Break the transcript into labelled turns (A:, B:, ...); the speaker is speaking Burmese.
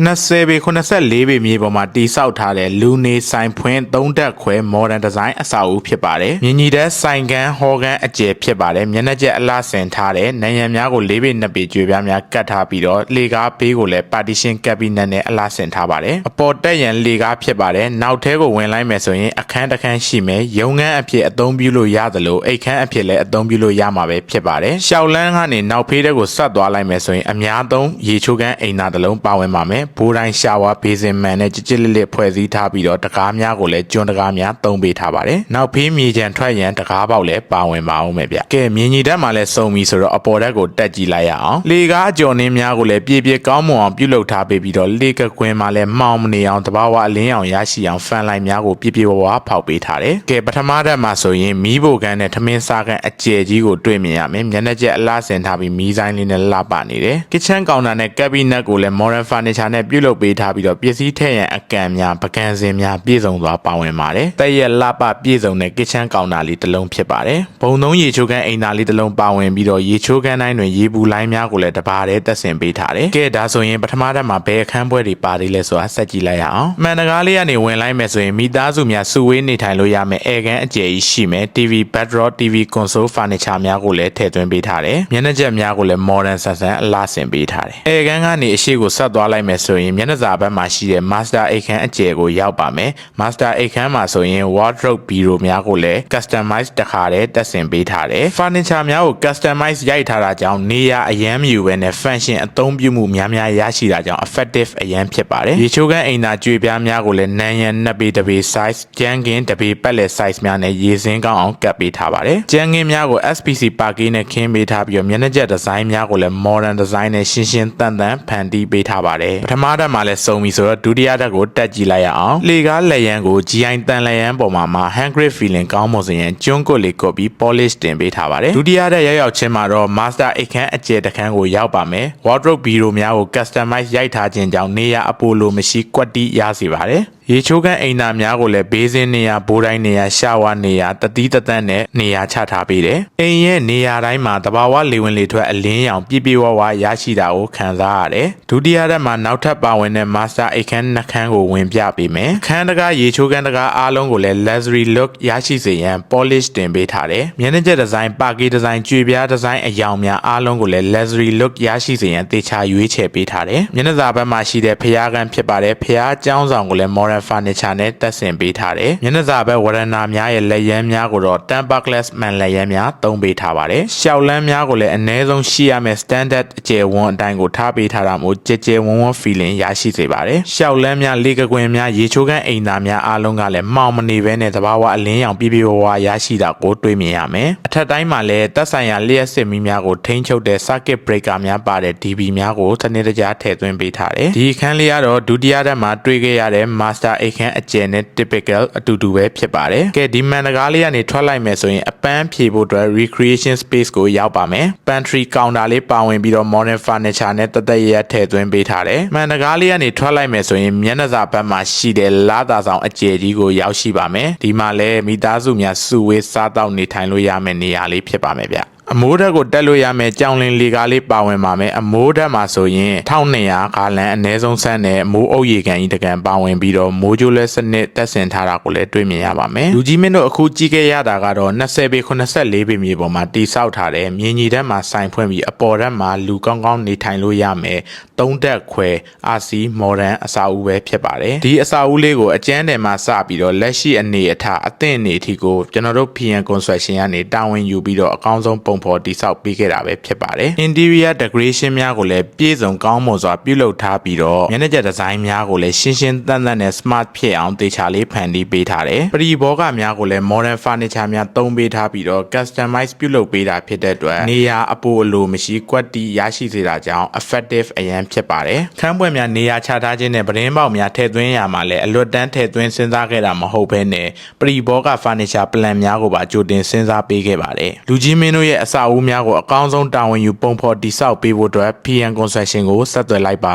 A: 20ပေ84ပေမြေပေါ်မှာတိဆောက်ထားတဲ့လူနေဆိုင်ဖွင့်သုံးတက်ခွဲ modern design အဆောက်အဦဖြစ်ပါတယ်။မြင်းကြီးတဲ့ဆိုင်ကန်ဟော်ကန်အကျယ်ဖြစ်ပါတယ်။မျက်နှာကျက်အလားဆင်ထားတဲ့နံရံများကို၄ပေ2ပေကျွေပြားများကတ်ထားပြီးတော့လေကားဘေးကိုလည်း partition cabinet နဲ့အလားဆင်ထားပါတယ်။အပေါ်တက်ရန်လေကားဖြစ်ပါတယ်။နောက်ထဲကိုဝင်လိုက်မယ်ဆိုရင်အခန်းတစ်ခန်းရှိမယ်။ရုံငန်းအဖြစ်အသုံးပြုလို့ရသလိုအိတ်ခန်းအဖြစ်လည်းအသုံးပြုလို့ရမှာပဲဖြစ်ပါတယ်။ရှောက်လန်းကနေနောက်ဖေးတဲ့ကိုဆက်သွားလိုက်မယ်ဆိုရင်အများသုံးရေချိုးခန်းအိမ်သာတစ်လုံးပါဝင်ပါမယ်။ဘိုးတိုင်းရှာဝါဘေးစင်မန်နဲ့ကြစ်ကြစ်လစ်လစ်ဖွဲ့စည်းထားပြီးတော့တကားများကိုလည်းကျွန်းတကားများသုံးပေးထားပါတယ်။နောက်ဖေးမြေချံထွက်ရန်တကားပေါက်လည်းပါဝင်ပါအောင်မယ်ဗျ။ကဲမြင်းကြီးတက်မှာလည်းစုံပြီဆိုတော့အပေါ်တက်ကိုတက်ကြည့်လိုက်ရအောင်။လေကားအကျော်နှင်းများကိုလည်းပြေပြေကောင်းမွန်အောင်ပြုလုပ်ထားပေးပြီးတော့လေကကွင်းမှာလည်းမှောင်မနေအောင်တဘာဝအလင်းအောင်ရရှိအောင်ဖန်လိုက်များကိုပြေပြေဝဝဖောက်ပေးထားတယ်။ကဲပထမတက်မှာဆိုရင်မီးဘိုကန်နဲ့ထမင်းစားကန်အကျယ်ကြီးကိုတွေ့မြင်ရမယ်။မျက်နှာကျက်အလားဆင်ထားပြီးမီးဆိုင်လေးနဲ့လှပနေတယ်။ kitchen counter နဲ့ cabinet ကိုလည်း modern furniture နဲ့ပြုလုပ်ပေးထားပြီးတော့ပစ္စည်းထည့်ရန်အကန့်များပကံစင်များပြည့်စုံစွာပါဝင်ပါတယ်။တက်ရက်လှပပြည့်စုံတဲ့ kitchen counter လေးတစ်လုံးဖြစ်ပါတယ်။ဘုံသုံးရေချိုးကန်အိမ်သာလေးတစ်လုံးပါဝင်ပြီးတော့ရေချိုးကန်တိုင်းတွင်ရေဘူးလိုင်းများကိုလည်းတပါးတည်းတက်ဆင်ပေးထားတယ်။ကဲဒါဆိုရင်ပထမတက်မှာဘယ်အခန်းပွဲတွေပါသေးလဲဆိုတာဆက်ကြည့်လိုက်ရအောင်။မှန်တကားလေးကနေဝင်လိုက်မယ်ဆိုရင်မိသားစုများစုဝေးနေထိုင်လို့ရမယ်အဲကန်အကျယ်ကြီးရှိမယ် TV backdrop TV console furniture များကိုလည်းထည့်သွင်းပေးထားတယ်။မျက်နှာကျက်များကိုလည်း modern ဆန်ဆန်အလားဆင်ပေးထားတယ်။အဲကန်ကနေအရှိကိုဆက်သွားလိုက်မယ်ဆိုရင်မျက်နှာစာဘက်မှာရှိတဲ့ master အိတ်ခမ်းအကျယ်ကိုရောက်ပါမယ်။ master အိတ်ခမ်းမှာဆိုရင် wardrobe bureau များကိုလည်း customize တခါတည်းတက်ဆင်ပေးထားတယ်။ furniture များကို customize ရိုက်ထားတာကြောင့်နေရာအရန်မြူပဲနဲ့ function အသုံးပြုမှုများများရရှိတာကြောင့် effective အရန်ဖြစ်ပါတယ်။ရေချိုးခန်းအိမ်သာကြွေပြားများကိုလည်းနံရံနှစ်ပေတစ်ပေ size ကျန်းကင်းတစ်ပေပတ်လည် size များနဲ့ရေစင်းကောင်းအောင်ကပ်ပေးထားပါတယ်။ကျန်းကင်းများကို SPC ပါကီနဲ့ခင်းပေးထားပြီးတော့မျက်နှာကျက်ဒီဇိုင်းများကိုလည်း modern design နဲ့ရှင်းရှင်းတန်တန်ဖန်တီးပေးထားပါတယ်။ပထမတက်မှာလည်းစုံပြီဆိုတော့ဒုတိယတက်ကိုတက်ကြည့်လိုက်ရအောင်။လေကားလက်ရန်ကို GI တန်လက်ရန်ပေါ်မှာမှာ hand grip feeling ကောင်းမွန်စေရန်ကျွန်းကုတ်လေးကုတ်ပြီး polish တင်ပေးထားပါတယ်။ဒုတိယတက်ရောက်ရောက်ချင်းမှာတော့ master အိတ်ခမ်းအကျယ်တစ်ခန်းကိုရောက်ပါမယ်။ wardrobe bureau များကို customize ရိုက်ထားခြင်းကြောင့်နေရာအပိုလိုမရှိကွက်တီးရစေပါတယ်။ရေချိုးကန်အိမ်သာများကိုလည်းဘေးစင်းနေရာဘိုးတိုင်းနေရာရှာဝါနေရာတတိတသန့်နဲ့နေရာချထားပေးတယ်။အိမ်ရဲ့နေရာတိုင်းမှာတဘာဝလေဝင်လေထွက်အလင်းရောင်ပြည့်ပြည့်ဝဝရရှိတာကိုခံစားရတယ်။ဒုတိယတက်မှာနောက်ထပ်ပါဝင်တဲ့ master အိတ်ခမ်းနှခမ်းကိုဝင်ပြပေးမယ်။ခန်းတကားရေချိုးကန်တကားအားလုံးကိုလည်း luxury look ရရှိစေရန် polish တင်ပေးထားတယ်။မျက်နှာကျက်ဒီဇိုင်းပါကီဒီဇိုင်းကြွေပြားဒီဇိုင်းအယောင်များအားလုံးကိုလည်း luxury look ရရှိစေရန်တေချာရွေးချယ်ပေးထားတယ်။မျက်နှာစာဘက်မှာရှိတဲ့ဖျားကန်ဖြစ်ပါတယ်။ဖျားကျောင်းဆောင်ကိုလည်း modern furniture နဲ့တက်ဆင်ပေးထားတယ်။မျက်နှာစာဘက်ဝရဏာများရဲ့လက်ရမ်းများကိုတော့ temperless man လက်ရမ်းများသုံးပေးထားပါတယ်။ရှောက်လန်းများကိုလည်းအနည်းဆုံးရှိရမယ့် standard အကျယ်ဝန်းအတိုင်းကိုထားပေးထားတာမို့ကြဲကြဲဝန်းဝန်း feeling ရရှိစေပါတယ်။ရှောက်လန်းများလေကကွင်များရေချိုးခန်းအိမ်သာများအားလုံးကလည်းမှောင်မနေဘဲနဲ့သဘာဝအလင်းရောင်ပြည့်ပြည့်ဝဝရရှိတာကိုတွေ့မြင်ရမယ်။အထက်တိုင်းမှာလည်းတက်ဆိုင်ရာလျှက်စစ်မီးများကိုထိန်းချုပ်တဲ့ circuit breaker များပါတဲ့ DB များကိုစနစ်တကျထည့်သွင်းပေးထားတယ်။ဒီအခန်းလေးကတော့ဒုတိယတက်မှာတွေ့ခဲ့ရတဲ့ master အိတ်ခန်းအကျယ်နဲ့ typical အတူတူပဲဖြစ်ပါတယ်။ကဲဒီမှန်တကားလေးကနေထွက်လိုက်မယ်ဆိုရင်အပန်းဖြေဖို့အတွက် recreation space ကိုရောက်ပါမယ်။ pantry counter လေးပါဝင်ပြီးတော့ modern furniture နဲ့တသက်ရရထည့်သွင်းပေးထားတယ်။မှန်တကားလေးကနေထွက်လိုက်မယ်ဆိုရင်မျက်နှာစာဘက်မှာရှိတဲ့လာသာဆောင်အကျယ်ကြီးကိုရောက်ရှိပါမယ်။ဒီမှာလည်းမိသားစုများစုဝေးစားတောက်နေထိုင်လို့ရမယ့်နေရာလေးဖြစ်ပါမယ်ဗျ။ အမိုးဓာတ်ကိုတက်လို့ရမယ်ကြောင်လင်လေကားလေးပါဝင်ပါမယ်အမိုးဓာတ်မှာဆိုရင်1200ခါလန်အနည်းဆုံးဆန်းနဲ့မိုးအုပ်ရေကန်ကြီးတကန်ပါဝင်ပြီးတော့မိုးကြိုးလဲစနစ်တက်ဆင်ထားတာကိုလည်းတွေ့မြင်ရပါမယ်လူကြီးမင်းတို့အခုကြည့်ခဲ့ရတာကတော့20ပေ84ပေမြေပေါ်မှာတိဆောက်ထားတဲ့မြင်းကြီးဓာတ်မှာစိုင်ဖွင့်ပြီးအပေါ်ဓာတ်မှာလူကောင်းကောင်းနေထိုင်လို့ရမယ်သုံးတက်ခွဲအာစီမော်ဒန်အစာအုပ်ပဲဖြစ်ပါတယ်ဒီအစာအုပ်လေးကိုအကျန်းတယ်မှာစပြီးတော့လက်ရှိအနေအထားအသင့်အနေအထိကိုကျွန်တော်တို့ PN Construction ကနေတာဝန်ယူပြီးတော့အကောင်းဆုံးပုံဖော်တိဆောက်ပေးခဲ့တာပဲဖြစ်ပါတယ် interior decoration များကိုလည်းပြည့်စုံကောင်းမွန်စွာပြုလုပ်ထားပြီးတော့မျက်နှာကျက်ဒီဇိုင်းများကိုလည်းရှင်းရှင်းတန်းတန်းနဲ့ smart ဖြစ်အောင်တေချာလေးဖန်တီးပေးထားတယ်ပရိဘောဂများကိုလည်း modern furniture များသုံးပေးထားပြီးတော့ customize ပြုလုပ်ပေးတာဖြစ်တဲ့အတွက်နေရာအပိုအလိုမရှိကွက်တီရရှိစေတာကြောင့် effective အရန်ဖြစ်ပါတယ်ခန်းပွင့်များနေရာချထားခြင်းနဲ့ပရင်းပေါက်များထည့်သွင်းရမှာလည်းအလွတ်တန်းထည့်သွင်းစဉ်းစားခဲ့တာမဟုတ်ဘဲနဲ့ပရိဘောဂ furniture plan များကိုပါကြိုတင်စဉ်းစားပေးခဲ့ပါတယ်လူကြီးမင်းတို့ရဲ့အစာအုပ်များကိုအကောင်းဆုံးတာဝန်ယူပုံဖော်တိဆောက်ပေးဖို့အတွက် PN Construction ကိုဆက်သွယ်လိုက်ပါ